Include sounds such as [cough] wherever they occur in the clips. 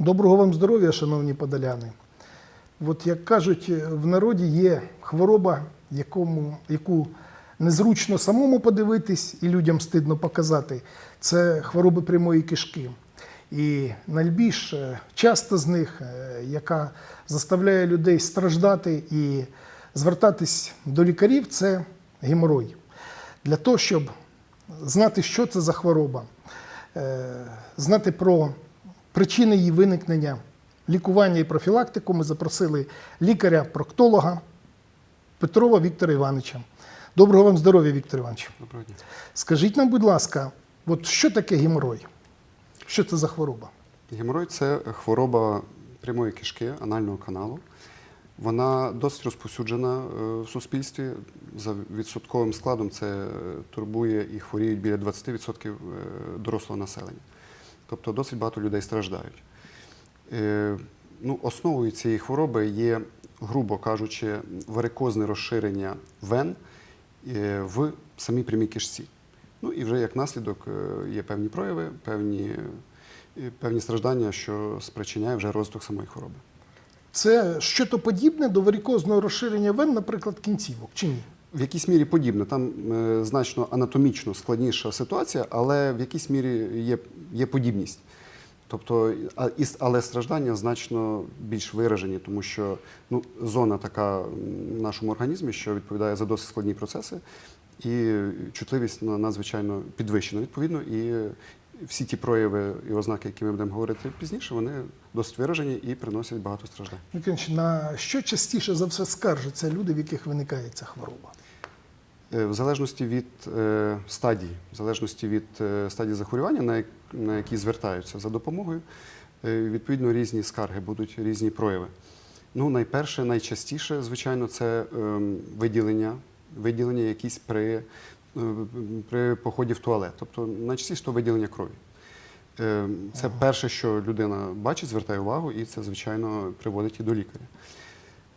Доброго вам здоров'я, шановні подоляни. От як кажуть, в народі є хвороба, якому, яку незручно самому подивитись і людям стидно показати. Це хвороби прямої кишки. І найбільш е, часто з них, е, яка заставляє людей страждати і звертатись до лікарів, це геморой. Для того, щоб знати, що це за хвороба, е, знати про причини її виникнення, лікування і профілактику, ми запросили лікаря-проктолога Петрова Віктора Івановича. Доброго вам здоров'я, Віктор Іванович. Доброго дня. Скажіть нам, будь ласка, от що таке геморой? Що це за хвороба? Геморой це хвороба прямої кишки анального каналу. Вона досить розповсюджена е, в суспільстві. За відсотковим складом це е, турбує і хворіють біля 20% е, дорослого населення. Тобто досить багато людей страждають. Е, Ну, основою цієї хвороби є, грубо кажучи, варикозне розширення вен е, в самій прямій кишці. Ну і вже як наслідок е, є певні прояви, певні, певні страждання, що спричиняє вже розвиток самої хвороби. Це щось подібне до варикозного розширення вен, наприклад, кінцівок, чи ні? В якійсь мірі подібне. Там е, значно анатомічно складніша ситуація, але в якійсь мірі є, є подібність. Тобто, а, і, але страждання значно більш виражені, тому що ну, зона така в нашому організмі, що відповідає за досить складні процеси, і чутливість на- надзвичайно підвищена. Відповідно, і всі ті прояви і ознаки, які ми будемо говорити пізніше, вони досить виражені і приносять багато страждань. На що частіше за все скаржаться люди, в яких виникає ця хвороба? Е, В залежності від е, стадії, в залежності від е, стадії захворювання, на, які звертаються за допомогою, відповідно різні скарги будуть різні прояви. Ну, найперше, найчастіше, звичайно, це ем, виділення, виділення якісь при, при поході в туалет. Тобто найчастіше то виділення крові. Е, Це перше, що людина бачить, звертає увагу, і це, звичайно, приводить і до лікаря.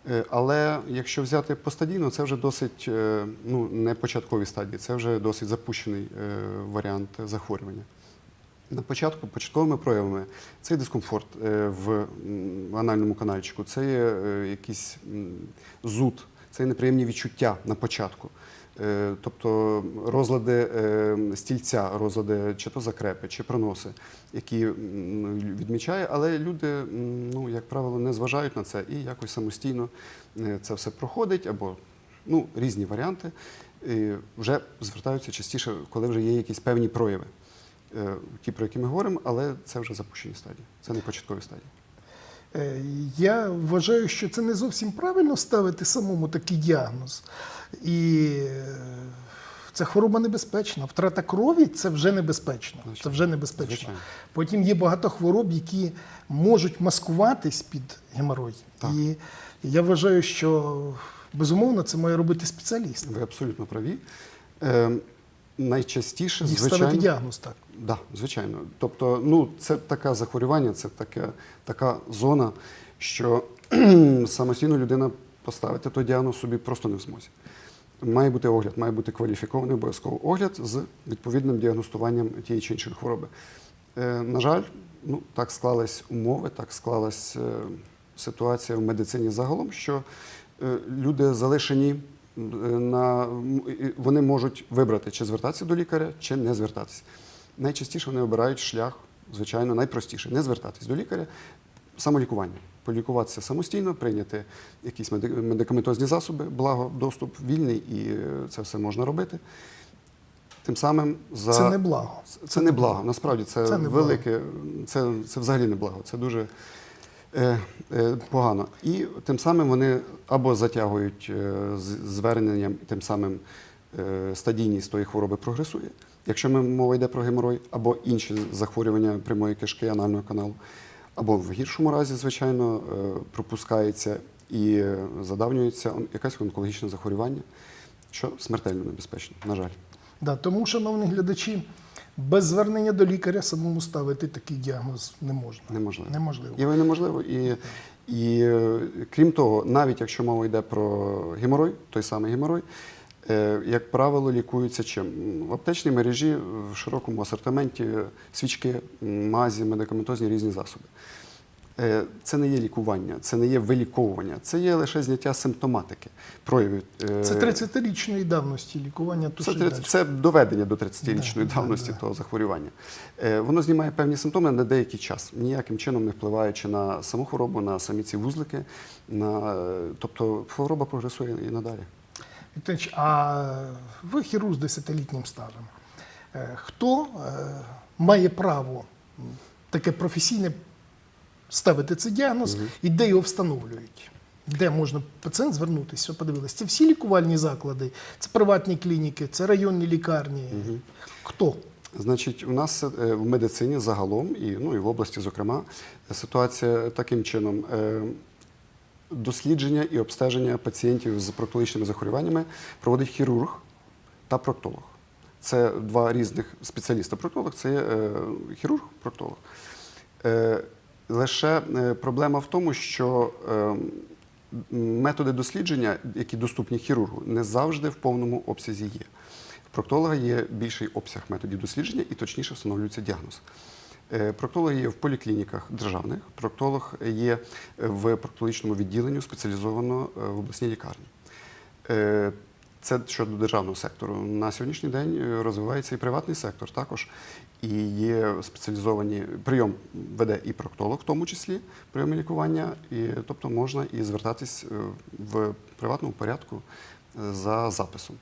Е, Але якщо взяти постадійно, це вже досить е, ну, не початкові стадії, це вже досить запущений е, варіант захворювання. На початку початковими проявами це дискомфорт в анальному канальчику, це якийсь зуд, це неприємні відчуття на початку. Е, Тобто розлади е, стільця, розлади чи то закрепи, чи проноси, які відмічає, але люди, ну, як правило, не зважають на це і якось самостійно е, це все проходить, або ну, різні варіанти. І вже звертаються частіше, коли вже є якісь певні прояви. Ті, про які ми говоримо, але це вже запущені стадії, це не початкові стадії. Я вважаю, що це не зовсім правильно ставити самому такий діагноз. І е, ця хвороба небезпечна. Втрата крові це вже небезпечно. Це вже небезпечно. Потім є багато хвороб, які можуть маскуватись під геморой. Так. І я вважаю, що безумовно це має робити спеціаліст. Ви абсолютно праві. Е, найчастіше, І звичайно, ставити діагноз так. Да, звичайно. Тобто, ну, це таке захворювання, це таке, така зона, що [clears throat] самостійно людина поставити той діагноз собі просто не в змозі. Має бути огляд, має бути кваліфікований обов'язково огляд з відповідним діагностуванням тієї чи іншої хвороби. Е, на жаль, ну, так склались умови, так склалась е, ситуація в медицині загалом, що е, люди залишені на вони можуть вибрати, чи звертатися до лікаря, чи не звертатися. Найчастіше вони обирають шлях, звичайно, найпростіше не звертатись до лікаря, самолікування. Полікуватися самостійно, прийняти якісь медикаментозні засоби, благо доступ вільний, і е, це все можна робити. Тим самим за Це не благо. це не благо. Насправді це, Це велике, це, це взагалі не благо. Це дуже е, е, погано. І тим самим вони або затягують е, з- зверненням, тим самим е, стадійність тої хвороби прогресує. Якщо ми мова йде про геморой, або інші захворювання прямої кишки анального каналу, або в гіршому разі, звичайно, е, пропускається і е, задавнюється якесь онкологічне захворювання, що смертельно небезпечно, на жаль. Да, тому, шановні глядачі, без звернення до лікаря самому ставити такий діагноз не можна. Неможливо. Неможливо. І неможливо. І, і е, крім того, навіть якщо мова йде про геморой, той самий геморой, як правило, лікуються чим? В аптечній мережі в широкому асортименті свічки, мазі, медикаментозні різні засоби. Е, Це не є лікування, це не є виліковування, це є лише зняття симптоматики, проявів. е, Це 30-річної давності лікування це, тушить це, доведення до 30-річної Да, да, давності да. того захворювання. Е, Воно знімає певні симптоми на деякий час, ніяким чином не впливаючи на саму хворобу, на самі ці вузлики. На, е, тобто хвороба прогресує і надалі. Віктор а ви хірург з 10-літнім стажем. Е, Хто е, має право таке професійне ставити цей діагноз і де його встановлюють? Де можна пацієнт звернутися? Подивилися, це всі лікувальні заклади, це приватні клініки, це районні лікарні. Хто? Значить, у нас е, в медицині загалом і, ну, і в області, зокрема, ситуація таким чином. Дослідження і обстеження пацієнтів з проктологічними захворюваннями проводить хірург та проктолог. Це два різних спеціаліста. Проктолог це е, хірург, проктолог. Е, лише е, проблема в тому, що е, методи дослідження, які доступні хірургу, не завжди в повному обсязі є. В проктолога є більший обсяг методів дослідження і точніше встановлюється діагноз. Е, Проктолог є в поліклініках державних, проктолог є в проктологічному відділенні спеціалізовано е, в обласній лікарні. Е, Це щодо державного сектору. На сьогоднішній день розвивається і приватний сектор також. І є спеціалізовані прийом веде і проктолог, в тому числі прийоми лікування, і, тобто можна і звертатись в приватному порядку за записом.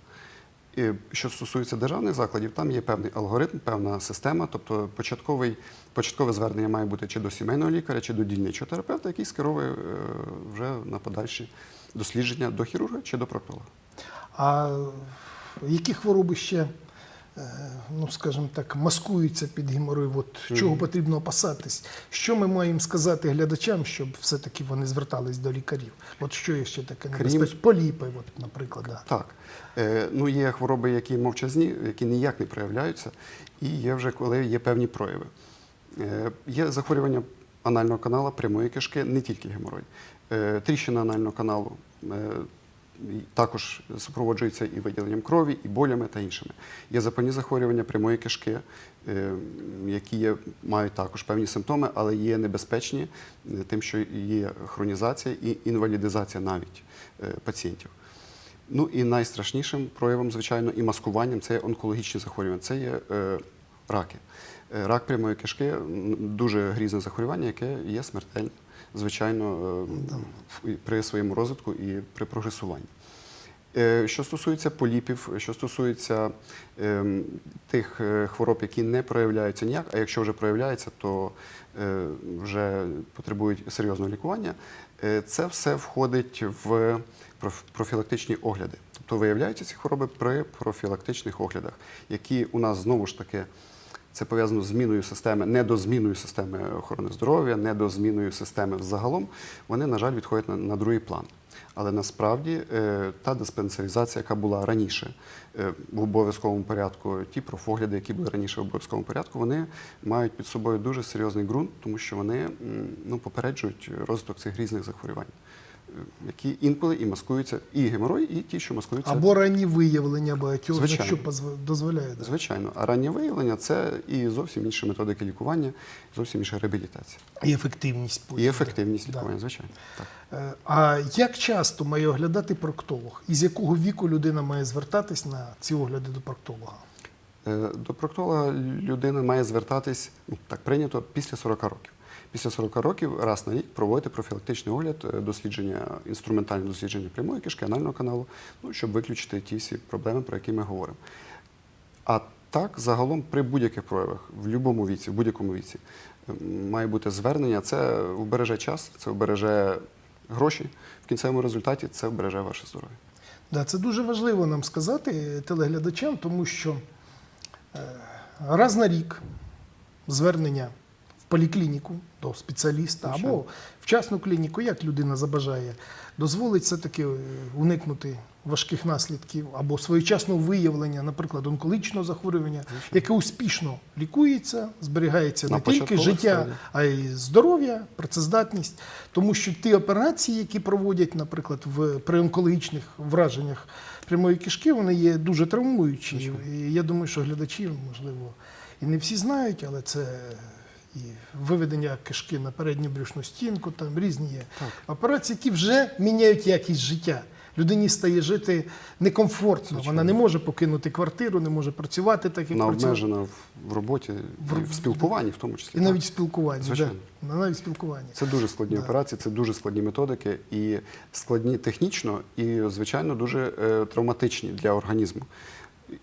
Що стосується державних закладів, там є певний алгоритм, певна система. Тобто початковий, початкове звернення має бути чи до сімейного лікаря, чи до дільничого терапевта, який скеровує е, вже на подальші дослідження до хірурга чи до проктолога. А які хвороби ще, ну скажімо так, маскуються під геморой? От чого потрібно опасатись? Що ми маємо сказати глядачам, щоб все-таки вони звертались до лікарів? От що є ще таке Крім- небезпечне? Поліпи, от, наприклад. Да. Так. Е, ну, є хвороби, які мовчазні, які ніяк не проявляються, і є вже коли є певні прояви. Е, є захворювання анального каналу, прямої кишки, не тільки геморой. Е, тріщина анального каналу е, також супроводжується і виділенням крові, і болями та іншими. Є запальні захворювання прямої кишки, е, які є, мають також певні симптоми, але є небезпечні е, тим, що є хронізація і інвалідизація навіть е, пацієнтів. Ну і найстрашнішим проявом, звичайно, і маскуванням це є онкологічні захворювання, це є е, раки. Рак прямої кишки дуже грізне захворювання, яке є смертельне, звичайно, е, при своєму розвитку і при прогресуванні. Е, Що стосується поліпів, що стосується ем, тих е, хвороб, які не проявляються ніяк, а якщо вже проявляються, то е, вже потребують серйозного лікування, е, це все входить в профілактичні огляди. Тобто виявляються ці хвороби при профілактичних оглядах, які у нас знову ж таки це пов'язано з зміною системи, не до зміною системи охорони здоров'я, не до зміною системи взагалом. Вони, на жаль, відходять на, на другий план. Але насправді е, та диспансеризація, яка була раніше е, в обов'язковому порядку, ті профогляди, які були раніше в обов'язковому порядку, вони мають під собою дуже серйозний ґрунт, тому що вони ну, попереджують розвиток цих різних захворювань, які інколи і маскуються, і геморой, і ті, що маскуються. Або ранні виявлення багатьох, Звичайно. що дозволяє. Да. Звичайно, а раннє виявлення це і зовсім інші методики лікування, зовсім інша реабілітація. І ефективність. потім, І ефективність Да. лікування, звичайно. Так. Е, А як часто має оглядати проктолог? І з якого віку людина має звертатись на ці огляди до проктолога? Е, До проктолога людина має звертатись, ну, так прийнято, після 40 років. Після 40 років раз на рік проводити профілактичний огляд, е, дослідження, інструментальне дослідження прямої кишки, анального каналу, ну, щоб виключити ті всі проблеми, про які ми говоримо. А так, загалом, при будь-яких проявах, в будь-якому віці, в будь-якому віці, е, має бути звернення. Це вбереже час, це вбереже гроші. В кінцевому результаті це вбереже ваше здоров'я. Да, це дуже важливо нам сказати телеглядачам, тому що е, раз на рік звернення поліклініку до спеціаліста Звичайно. або в частну клініку, як людина забажає, дозволить все-таки е, уникнути важких наслідків або своєчасного виявлення, наприклад, онкологічного захворювання, яке успішно лікується, зберігається На не тільки життя, стадіях. а й здоров'я, працездатність. Тому що ті операції, які проводять, наприклад, в при онкологічних враженнях прямої кишки, вони є дуже травмуючі. І я думаю, що глядачі, можливо, і не всі знають, але це і виведення кишки на передню брюшну стінку, там різні є операції, які вже міняють якість життя. Людині стає жити некомфортно. Вона не може покинути квартиру, не може працювати так, як Вона обмежена в, роботі, В- в спілкуванні в тому числі. І так. навіть в спілкуванні. Звичайно. Да. Навіть спілкуванні. Це дуже складні Да. операції, це дуже складні методики і складні технічно, і, звичайно, дуже е, травматичні для організму.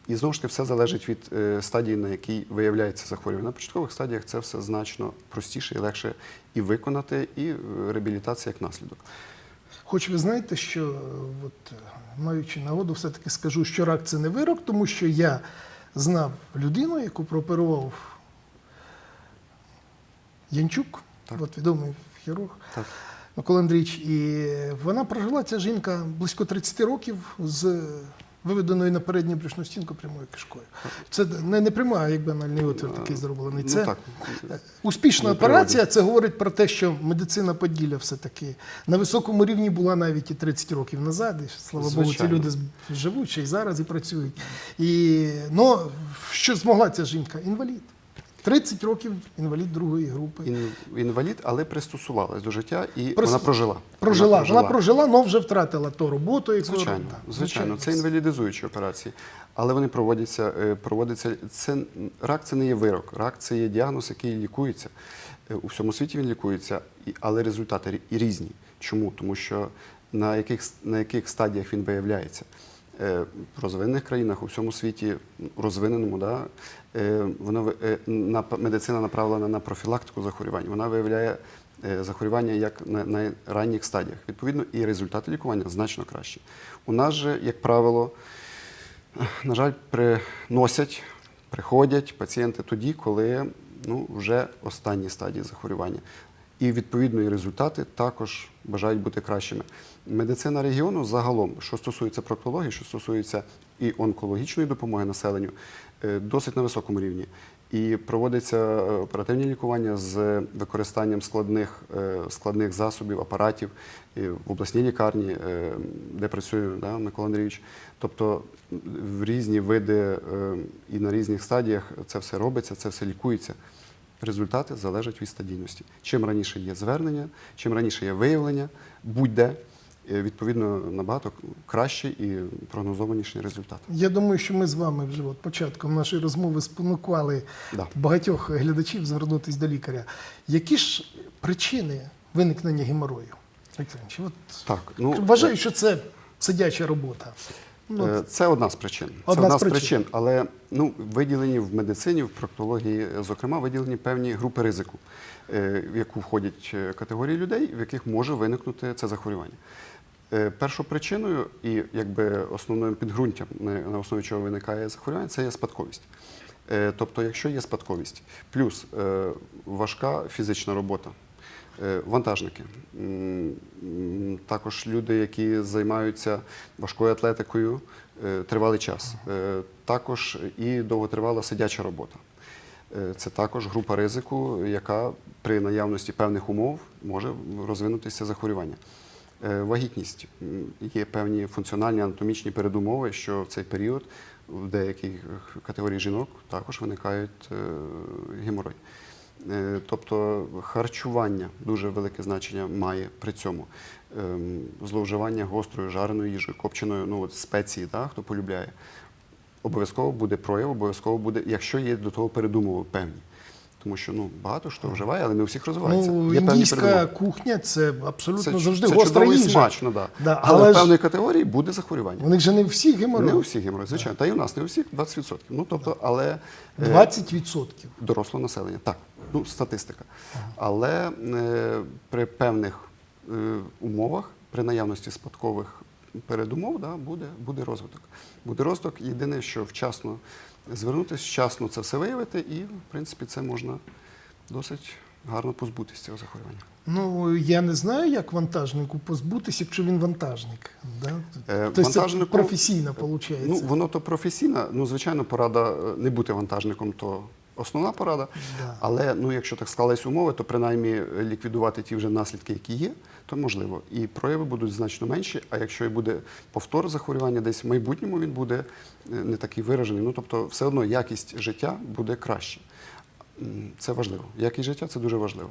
І знову ж таки все залежить від е, стадії, на якій виявляється захворювання. На початкових стадіях це все значно простіше і легше і виконати, і е, реабілітація як наслідок. Хоч ви знаєте, що е, от, маючи нагоду, все-таки скажу, що рак це не вирок, тому що я знав людину, яку прооперував Янчук, Так. от відомий хірург Так. Микола Андрійович, і вона прожила ця жінка близько 30 років з виведеною на передню брюшну стінку прямою кишкою. Це не, не пряма, а якби анальний отвір такий зроблений. Це Ну так. Успішна не операція це говорить про те, що медицина Поділля все-таки на високому рівні була навіть і 30 років назад. І, слава Богу, ці люди живуть ще й зараз і працюють. І, ну, що змогла ця жінка? Інвалід. 30 років інвалід другої групи. Ін- Інвалід, але пристосувалась до життя і Пристос- вона прожила. Прожила, вона прожила, але вже втратила ту роботу, яку Звичайно, да, звичайно, це інвалідизуючі операції, але вони проводяться. е, проводяться це рак, це не є вирок. Рак це є діагноз, який лікується. Е, У всьому світі він лікується, але результати рі- різні. Чому? Тому що на яких на яких стадіях він виявляється. Е, В розвинених країнах у всьому світі розвиненому, да, е, воно ви- е, на медицина направлена на профілактику захворювань. Вона виявляє захворювання як на, на ранніх стадіях. Відповідно, і результати лікування значно кращі. У нас же, як правило, на жаль, приносять, приходять пацієнти тоді, коли ну, вже останні стадії захворювання. І відповідно і результати також бажають бути кращими. Медицина регіону загалом, що стосується проктології, що стосується і онкологічної допомоги населенню, е, досить на високому рівні. І проводиться е, оперативні лікування з використанням складних, е, складних засобів, апаратів в обласній лікарні, де працює да, Микола Андрійович. Тобто в різні види і на різних стадіях це все робиться, це все лікується. Результати залежать від стадійності. Чим раніше є звернення, чим раніше є виявлення, будь-де, е, відповідно, набагато краще і прогнозованіші результати. Я думаю, що ми з вами вже от початком нашої розмови спонукали Да. багатьох глядачів звернутися до лікаря. Які ж причини виникнення геморою? От Так, ну, Вважаю, що це сидяча робота. Ну, Е, Це одна з причин. Одна це одна з з причин. причин, але ну, виділені в медицині, в проктології, зокрема, виділені певні групи ризику, е, в яку входять е, категорії людей, в яких може виникнути це захворювання. Е, Першопричиною і якби основним підґрунтям, на основі чого виникає захворювання, це є спадковість. Тобто, якщо є спадковість, плюс важка фізична робота, Вантажники, М, м, також люди, які займаються важкою атлетикою е, тривалий час, Е, також і довготривала сидяча робота. Е, Це також група ризику, яка при наявності певних умов може розвинутися захворювання. Е, Вагітність є певні функціональні анатомічні передумови, що в цей період в деяких категорій жінок також виникають е, геморой. Е, Тобто харчування дуже велике значення має при цьому. Ем, Зловживання гострою, жареною їжею, копченою, ну от спеції, да, хто полюбляє. Обов'язково буде прояв, обов'язково буде, якщо є до того передумови певні. Тому що ну, багато хто вживає, але не у всіх розвивається. ну, Є індійська кухня це абсолютно Це, завжди це гостра і смачно, да. Да, але, але в певної категорії буде захворювання. У них же не всі геморої. Не у всіх геморрой, звичайно. Та й у нас не у всіх 20%. Ну, тобто, але е, 20%. дорослого населення. Так, ну статистика. Але е, при певних е, умовах, при наявності спадкових передумов, да, буде, буде розвиток. Буде розвиток. Єдине, що вчасно звернутися, вчасно це все виявити, і, в принципі, це можна досить гарно позбутися цього захворювання. Ну, я не знаю, як вантажнику позбутися, якщо він вантажник. Да? Е, Тобто це вантажнику- професійно виходить. Ну, воно то професійна. Ну, звичайно, порада е, не бути вантажником, то основна порада. Да. Але ну, якщо так склались умови, то принаймні е, ліквідувати ті вже наслідки, які є, то можливо. І прояви будуть значно менші. А якщо і буде повтор захворювання, десь в майбутньому він буде е, не такий виражений. Ну тобто, все одно якість життя буде краще. це важливо. Якість життя це дуже важливо.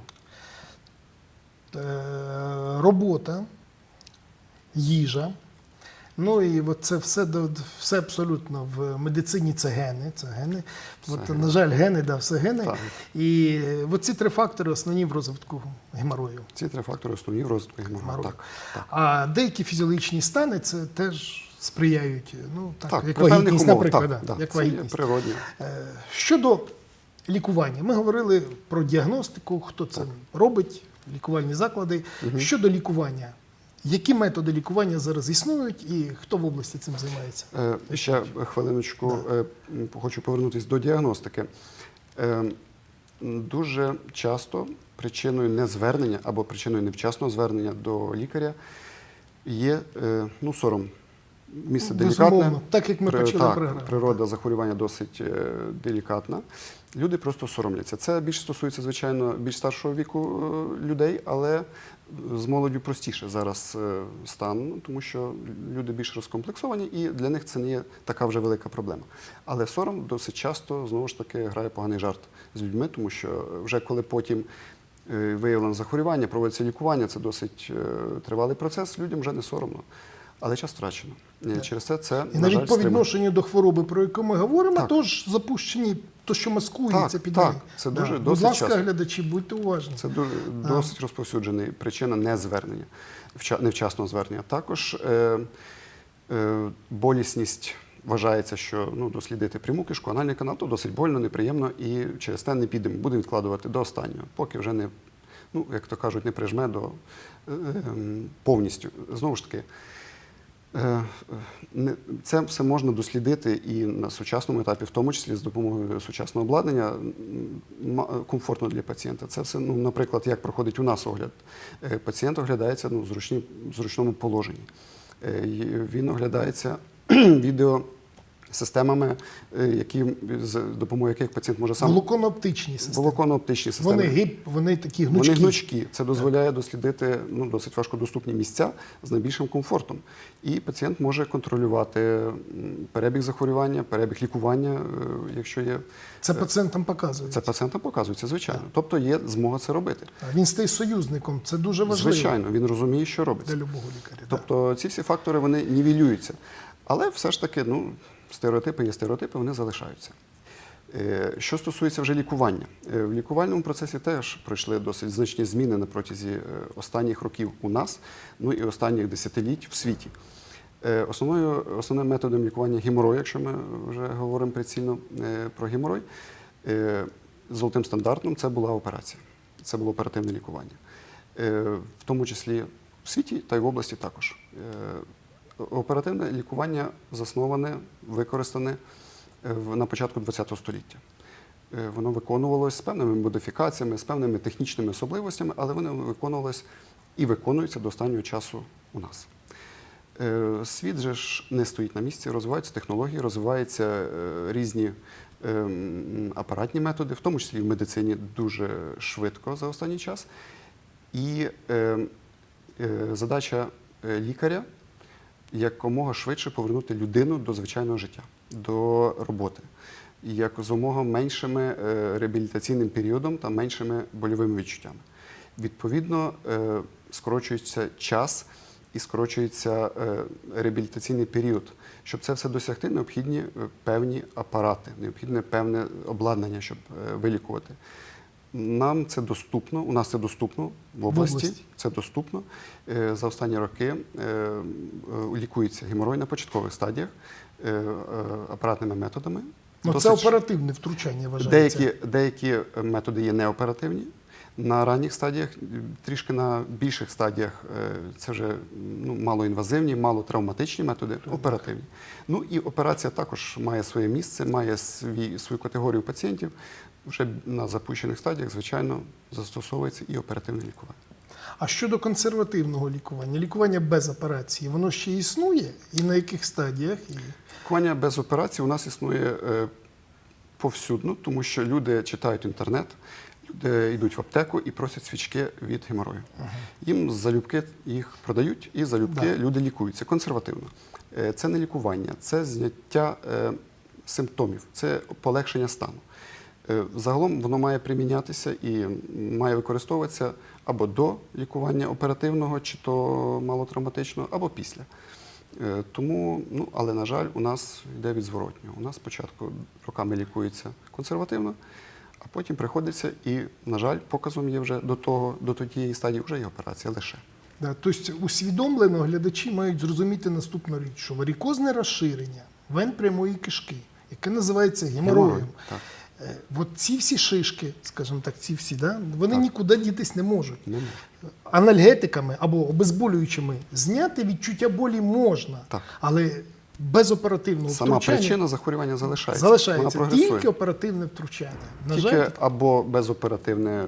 Е, робота, їжа. Ну і от це все, все абсолютно в медицині це гени. Це гени. От, Все на жаль, гени, да, все гени. Так. І е, от ці три фактори основні в розвитку геморою. Ці три фактори основні в розвитку геморою. Так, так. А деякі фізіологічні стани це теж сприяють. Ну, так, Так, як вагітність, умовах, наприклад. так, да, як це вагітність. природньо. Е, Щодо лікування, ми говорили про діагностику, хто це робить, лікувальні заклади. Щодо лікування, які методи лікування зараз існують і хто в області цим займається? Е, Ще хвилиночку е, м, хочу повернутися до діагностики. Е, Дуже часто причиною незвернення або причиною невчасного звернення до лікаря є е, ну, сором. Місце Безумовно, делікатне. так як ми При- почали так, природа захворювання досить е, делікатна. Люди просто соромляться. Це більше стосується, звичайно, більш старшого віку е, людей, але з молоддю простіше зараз е, стан, тому що люди більш розкомплексовані, і для них це не є така вже велика проблема. Але сором досить часто знову ж таки грає поганий жарт з людьми, тому що вже коли потім е, виявлено захворювання, проводиться лікування, це досить е, тривалий процес, людям вже не соромно. Але час втрачено. Е, Через це це І на навіть жаль, по відношенню до хвороби, про яку ми говоримо, Так. тож запущені, то, що маскується під так, це дуже Будь досить ласка, часто. глядачі, будьте уважні. Це дуже досить розповсюджена причина незвернення, вча- невчасного звернення. Також е, е, болісність вважається, що ну, дослідити пряму кишку, анальний канал, то досить больно, неприємно, і через те не підемо, будемо відкладувати до останнього, поки вже не, ну, як то кажуть, не прижме до е, ем, повністю. Знову ж таки. Е, Це все можна дослідити і на сучасному етапі, в тому числі з допомогою сучасного обладнання, комфортно для пацієнта. Це все, ну, наприклад, як проходить у нас огляд. Е, Пацієнт оглядається ну, в зручному положенні. Е, Він оглядається [clears throat] відеосистемами, е, які, з допомогою яких пацієнт може сам Волоконно-оптичні системи. волоконно-оптичні системи. Вони гиб, вони такі гнучкі. Вони гнучкі. Це дозволяє дослідити ну, досить важкодоступні місця з найбільшим комфортом. І пацієнт може контролювати перебіг захворювання, перебіг лікування, е, якщо є. Це пацієнтам показують. Це пацієнтам показується, звичайно. Тобто є змога це робити. Він стає союзником. Це дуже важливо Звичайно, він розуміє, що для любого лікаря. Тобто ці всі фактори вони нівелюються. Але все ж таки, ну, стереотипи є стереотипи, вони залишаються. Е, Що стосується вже лікування, Е, в лікувальному процесі теж пройшли досить значні зміни на протязі е, останніх років у нас, ну і останніх десятиліть в світі. Основною, основним методом лікування геморою, якщо ми вже говоримо прицільно про геморой, золотим стандартом це була операція. Це було оперативне лікування. В тому числі в світі та й в області також. Оперативне лікування засноване, використане е, на початку ХХ століття. Е, Воно виконувалось з певними модифікаціями, з певними технічними особливостями, але воно виконувалось і виконується до останнього часу у нас. Е, Світ же ж не стоїть на місці, розвиваються технології, розвиваються різні е, апаратні методи, в тому числі в медицині дуже швидко за останній час. І е, е, задача лікаря якомога швидше повернути людину до звичайного життя, до роботи. Як зумога меншими е, реабілітаційним періодом та меншими больовими відчуттями. Відповідно, е, скорочується час і скорочується е, реабілітаційний період. Щоб це все досягти, необхідні певні апарати, необхідне певне обладнання, щоб вилікувати. Нам це доступно, у нас це доступно в області. області. Це доступно. Е, За останні роки е, е, лікується геморой на початкових стадіях апаратними методами. Ну, це оперативне втручання вважається. Деякі, деякі методи є неоперативні. На ранніх стадіях, трішки на більших стадіях це вже ну, малоінвазивні, малотравматичні методи, оперативні. Ну і операція також має своє місце, має свій, свою категорію пацієнтів. Вже на запущених стадіях, звичайно, застосовується і оперативне лікування. А щодо консервативного лікування, лікування без операції, воно ще існує? І на яких стадіях? І... Лікування без операції у нас існує е, повсюдно, тому що люди читають інтернет, люди йдуть в аптеку і просять свічки від геморою. Їм залюбки їх продають, і залюбки Да. люди лікуються консервативно. Е, Це не лікування, це зняття е, симптомів, це полегшення стану. Е, Загалом воно має примінятися і має використовуватися або до лікування оперативного, чи то малотравматичного, або після. Е, Тому, ну, але, на жаль, у нас йде від зворотнього. У нас спочатку роками лікується консервативно, а потім приходиться і, на жаль, показом є вже до того, до тієї стадії вже є операція лише. Да, тобто усвідомлено глядачі мають зрозуміти наступну річ, що варікозне розширення вен прямої кишки, яке називається геморроєм. Е, От ці всі шишки, скажімо так, ці всі, да, вони Так. нікуди дітись не можуть. Не може. Анальгетиками або обезболюючими зняти відчуття болі можна, Так. але без оперативного Сама втручання причина захворювання залишається. залишається Вона тільки оперативне втручання. На Тільки жаль, або безоперативне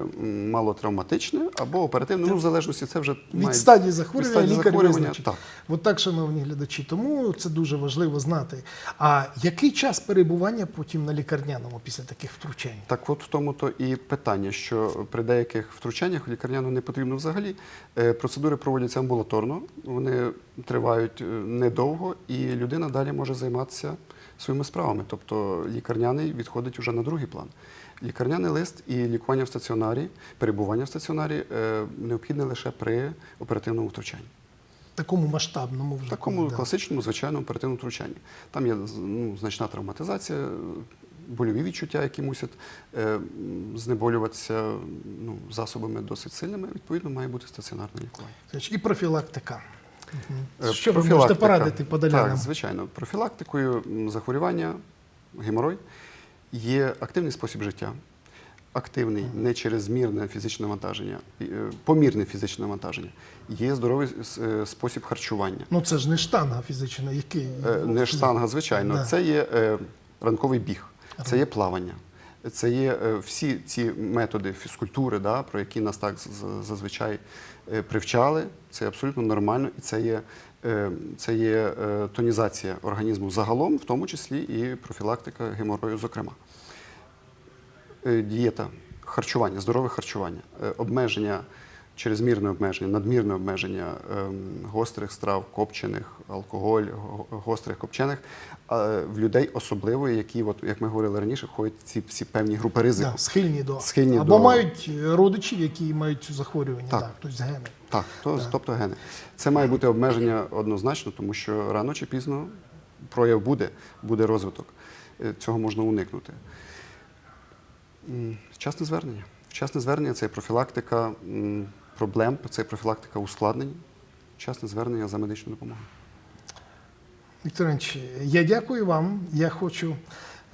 малотравматичне, або оперативне. Ну, в залежності це вже від має- стадії захворювання від стадії лікар захворювання, визначить. так. От так, шановні глядачі, тому це дуже важливо знати. А який час перебування потім на лікарняному після таких втручань? Так от в тому то і питання, що при деяких втручаннях лікарняно не потрібно взагалі. Е, Процедури проводяться амбулаторно, вони тривають е, недовго, і людина далі може займатися своїми справами. Тобто лікарняний відходить вже на другий план. Лікарняний лист і лікування в стаціонарі, перебування в стаціонарі е, необхідне лише при оперативному втручанні. Такому масштабному вже такому да. класичному, звичайному оперативному втручанні. Там є ну, значна травматизація, больові відчуття, які мусять е, знеболюватися ну, засобами досить сильними. Відповідно, має бути стаціонарне лікування. І профілактика. Е. Що ви можете порадити подолянам? Так, звичайно. Профілактикою захворювання, геморой є активний спосіб життя. Активний не через мірне фізичне навантаження, е, помірне фізичне навантаження. Є здоровий е, спосіб харчування. Ну це ж не штанга фізична, який Не штанга, звичайно. Да. Це є ранковий біг, це є плавання. Це є е, всі ці методи фізкультури, да, про які нас так зазвичай е, привчали. Це абсолютно нормально, і це є, е, це є тонізація організму загалом, в тому числі і профілактика геморою, зокрема. Дієта, харчування, здорове харчування, обмеження через мірне обмеження, надмірне обмеження ем, гострих страв, копчених, алкоголь, гострих копчених. В людей особливо, які, от, як ми говорили раніше, ходять ці всі певні групи ризику. да, схильні до Схильні або до- мають родичів, які мають цю захворювання, Так. так. тобто гени. Так, то, тобто гени. Це має бути обмеження однозначно, тому що рано чи пізно прояв буде, буде розвиток. Е, Цього можна уникнути. Вчасне звернення. Вчасне звернення це профілактика проблем, це профілактика ускладнень. Вчасне звернення за медичною допомогою. Віктор Іванович, я дякую вам. Я хочу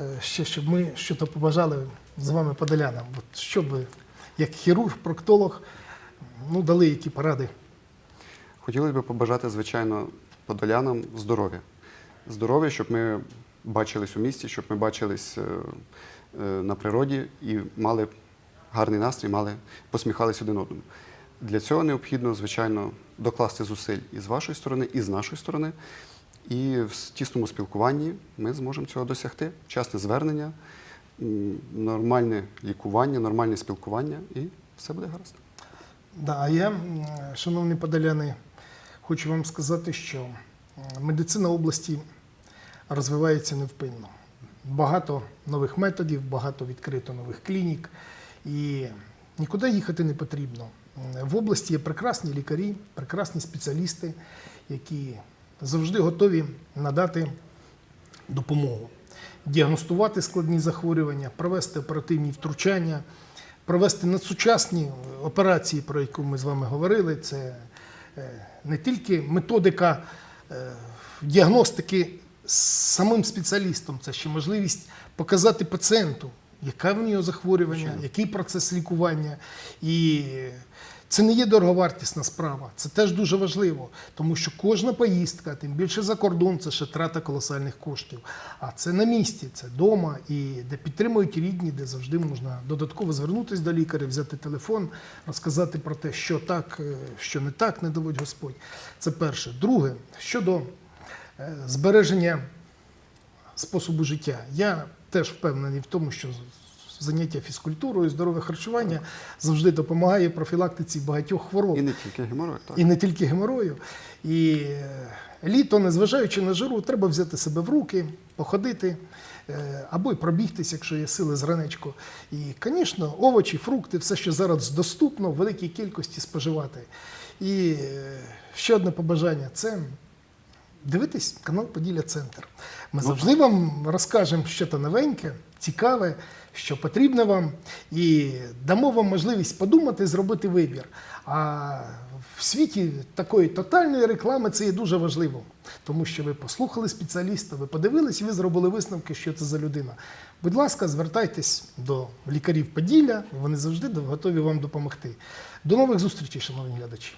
е, ще, щоб ми щось побажали з вами подолянам. От щоб ви, як хірург, проктолог, ну, дали які поради. Хотілося б побажати, звичайно, подолянам здоров'я. Здоров'я, щоб ми бачились у місті, щоб ми бачились е, е, на природі і мали гарний настрій, мали посміхались один одному. Для цього необхідно, звичайно, докласти зусиль і з вашої сторони, і з нашої сторони. І в тісному спілкуванні ми зможемо цього досягти. Вчасне звернення, нормальне лікування, нормальне спілкування, і все буде гаразд. Да, а я, шановні подоляни, хочу вам сказати, що медицина області розвивається невпинно. Багато нових методів, багато відкрито нових клінік, і нікуди їхати не потрібно. В області є прекрасні лікарі, прекрасні спеціалісти, які завжди готові надати допомогу, діагностувати складні захворювання, провести оперативні втручання, провести надсучасні операції, про які ми з вами говорили. Це е, не тільки методика е, діагностики самим спеціалістом, це ще можливість показати пацієнту, яке в нього захворювання, який процес лікування. І це не є дороговартісна справа. Це теж дуже важливо, тому що кожна поїздка, тим більше за кордон, це ще трата колосальних коштів. А це на місці, це вдома, і де підтримують рідні, де завжди можна додатково звернутися до лікаря, взяти телефон, розказати про те, що так, е, що не так, не доводь Господь. Це перше. Друге, щодо е, збереження способу життя. Я теж впевнений в тому, що заняття фізкультурою, здорове харчування завжди допомагає профілактиці багатьох хвороб. І не тільки геморой, так. І не тільки геморою. І е, літо, незважаючи на жару, треба взяти себе в руки, походити, е, або й пробігтись, якщо є сили зранечку. І, звісно, овочі, фрукти, все, що зараз доступно, в великій кількості споживати. І е, ще одне побажання це дивитись канал Поділля Центр. Ми завжди вам розкажемо щось новеньке, цікаве, що потрібно вам, і дамо вам можливість подумати, зробити вибір. А в світі такої тотальної реклами це є дуже важливо, тому що ви послухали спеціаліста, ви подивились, і ви зробили висновки, що це за людина. Будь ласка, звертайтесь до лікарів Поділля, вони завжди готові вам допомогти. До нових зустрічей, шановні глядачі.